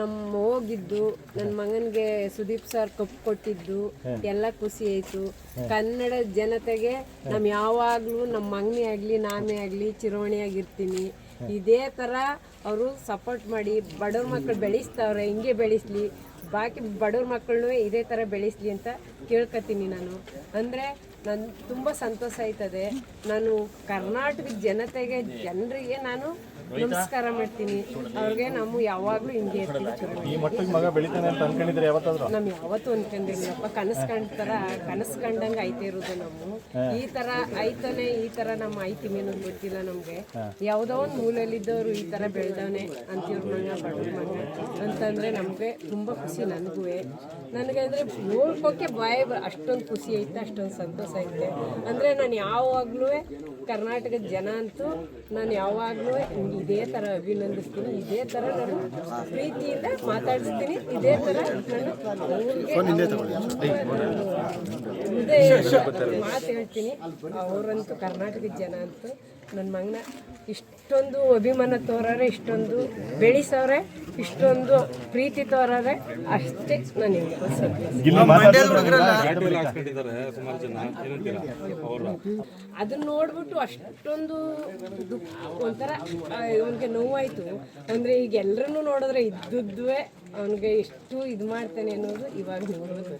ನಮ್ಮ ಹೋಗಿದ್ದು ನನ್ನ ಮಗನ್ಗೆ ಸುದೀಪ್ ಸರ್ ಕಪ್ ಕೊಟ್ಟಿದ್ದು ಎಲ್ಲ ಖುಷಿ ಆಯ್ತು. ಕನ್ನಡ ಜನತೆಗೆ ನಮ್ ಯಾವಾಗ್ಲೂ ನಮ್ಮ ಮಗನೇ ಆಗ್ಲಿ ನಾನೇ ಆಗ್ಲಿ ಚಿರವಣಿಯಾಗಿರ್ತೀನಿ. ಇದೇ ತರ ಅವರು ಸಪೋರ್ಟ್ ಮಾಡಿ ಬಡವ್ರ ಮಕ್ಕಳು ಬೆಳೆಸ್ತಾವ್ರೆ ಹಿಂಗೆ ಬೆಳೆಸ್ಲಿ. ಬಾಕಿ ಬಡವ್ರ ಮಕ್ಕಳನ್ನೂ ಇದೇ ಥರ ಬೆಳೆಸ್ಲಿ ಅಂತ ಕೇಳ್ಕೊತೀನಿ ನಾನು. ಅಂದರೆ ನನ್ನ ತುಂಬ ಸಂತೋಷ ಆಯ್ತದೆ. ನಾನು ಕರ್ನಾಟಕದ ಜನತೆಗೆ, ಜನರಿಗೆ ನಾನು ನಮಸ್ಕಾರ ಮಾಡ್ತೀನಿ. ಅವ್ರಿಗೆ ನಾವು ಯಾವಾಗಲೂ ಹಿಂಗೆ ಇರ್ತೀವಿ ಈ ಮಟ್ಟಿಗೆ ಮಗ ಬೆಳಿತಾನೆ ಅಂತ ಅನ್ಕೊಂಡಿದ್ರೆ ಯಾವತ್ತಾದ್ರೂ? ನಮ್ ಯಾವತ್ತು ಅನ್ಕೊಂಡಿಲ್ಲಪ್ಪ ಕನಸು ಕಂಡ್ತಾರ ಕನಸು ಕಂಡಂಗೆ ಐತೆ ಇರೋದು ನಾವು ಈ ತರ ಐತಾನೆ ಈ ತರ ನಮ್ಮ ಐತಿ ಅನ್ನೋದು ಗೊತ್ತಿಲ್ಲ ನಮ್ಗೆ. ಯಾವ್ದೋ ಒಂದು ಮೂಲಲ್ಲಿದ್ದವ್ರು ಈ ತರ ಬೆಳ್ದವನೆ ಅಂತಿವ್ರ ಮಗ ಬಡವ್ರ ಮಗ ಅಂತಂದ್ರೆ ನಮ್ಗೆ ತುಂಬಾ ಖುಷಿ ನನಗೂ ನನಗೆ ಅಂದ್ರೆ ನೋಡ್ಕೋಕೆ ಬಾಯಿ ಅಷ್ಟೊಂದು ಖುಷಿ ಐತೆ ಅಷ್ಟೊಂದು ಸಂತೋಷ ಐತೆ. ಅಂದ್ರೆ ನಾನು ಯಾವಾಗ್ಲೂ ಕರ್ನಾಟಕದ ಜನ ಅಂತೂ ನಾನು ಯಾವಾಗಲೂ ಇದೇ ಥರ ಅಭಿನಂದಿಸ್ತೀನಿ. ಇದೇ ಥರ ನಾನು ಪ್ರೀತಿಯಿಂದ ಮಾತಾಡಿಸ್ತೀನಿ. ಇದೇ ಥರ ನಾನು ಮಾತು ಹೇಳ್ತೀನಿ. ಅವರಂತೂ ಕರ್ನಾಟಕದ ಜನ ಅಂತೂ ನನ್ನ ಮಗನ ಇಷ್ಟೊಂದು ಅಭಿಮಾನ ತೋರಾರೆ ಇಷ್ಟೊಂದು ಬೆಳೆಸವ್ರೆ ಇಷ್ಟೊಂದು ಪ್ರೀತಿ ತೋರಾರೆ ಅಷ್ಟೇ ನಾನು ಅದನ್ನ ನೋಡ್ಬಿಟ್ಟು ಅಷ್ಟೊಂದು ಒಂಥರ ಅವನಿಗೆ ನೋವಾಯಿತು. ಅಂದ್ರೆ ಈಗ ಎಲ್ಲರನ್ನೂ ನೋಡಿದ್ರೆ ಇದ್ದುದ್ವೇ ಅವನಿಗೆ ಎಷ್ಟು ಇದು ಮಾಡ್ತಾನೆ ಅನ್ನೋದು ಇವಾಗ ನೋಡೋದು